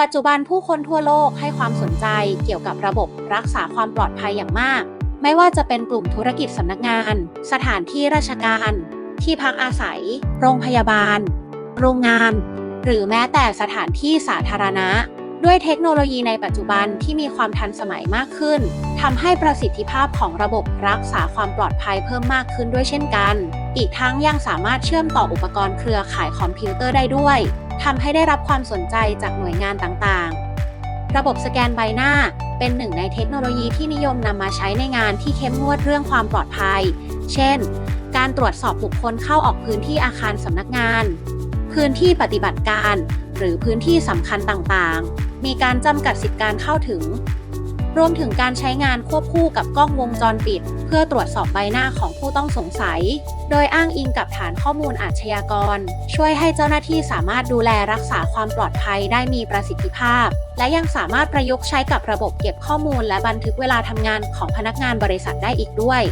ปัจจุบันผู้คนทั่วโลกให้ความสนใจเกี่ยวกับระบบรักษาความปลอดภัยอย่างมาก ไม่ว่าจะเป็นกลุ่มธุรกิจสำนักงาน สถานที่ราชการ ที่พักอาศัย โรงพยาบาล โรงงาน หรือแม้แต่สถานที่สาธารณะ ด้วยเทคโนโลยีในปัจจุบันที่มีความทันสมัยมากขึ้นทำให้ประสิทธิภาพของระบบรักษาความปลอดภัยเพิ่มมากขึ้นด้วยเช่นกัน อีกทั้งยังสามารถเชื่อมต่ออุปกรณ์เครือข่ายคอมพิวเตอร์ได้ด้วยทำให้ได้รับความสนใจจากหน่วยงานต่างๆ ระบบสแกนใบหน้าเป็นหนึ่งในเทคโนโลยีที่นิยมนำมาใช้ในงานที่เข้มงวดเรื่องความปลอดภัย เช่น การตรวจสอบบุคคลเข้าออกพื้นที่อาคารสำนักงาน พื้นที่ปฏิบัติการ หรือพื้นที่สำคัญต่างๆ มีการจำกัดสิทธิการเข้าถึง รวมถึงการใช้งานควบคู่กับกล้องวงจรปิด เพื่อตรวจสอบใบหน้าของผู้ต้องสงสัย โดยอ้างอิงกับฐานข้อมูลอาชญากร ช่วยให้เจ้าหน้าที่สามารถดูแลรักษาความปลอดภัยได้มีประสิทธิภาพ และยังสามารถประยุกต์ใช้กับระบบเก็บข้อมูล และบันทึกเวลาทำงานของพนักงานบริษัทได้อีกด้วย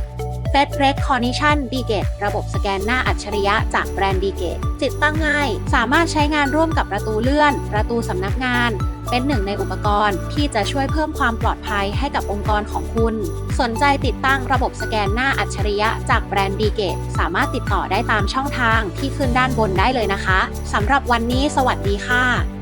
f e d Recognition d g a t e ระบบสแกนหน้าอัจฉริยะจากแบรนด์ d g a t e ติดตั้งง่าย สามารถใช้งานร่วมกับประตูเลื่อน ประตูสำนักงาน เป็นหนึ่งในอุปกรณ์ที่จะช่วยเพิ่มความปลอดภัยให้กับองค์กรของคุณ สนใจติดตั้งระบบสแกนหน้าอัจฉริยะจากแบรนด์ d g a t e สามารถติดต่อได้ตามช่องทางที่ขึ้นด้านบนได้เลยนะคะสำหรับวันนี้ สวัสดีค่ะ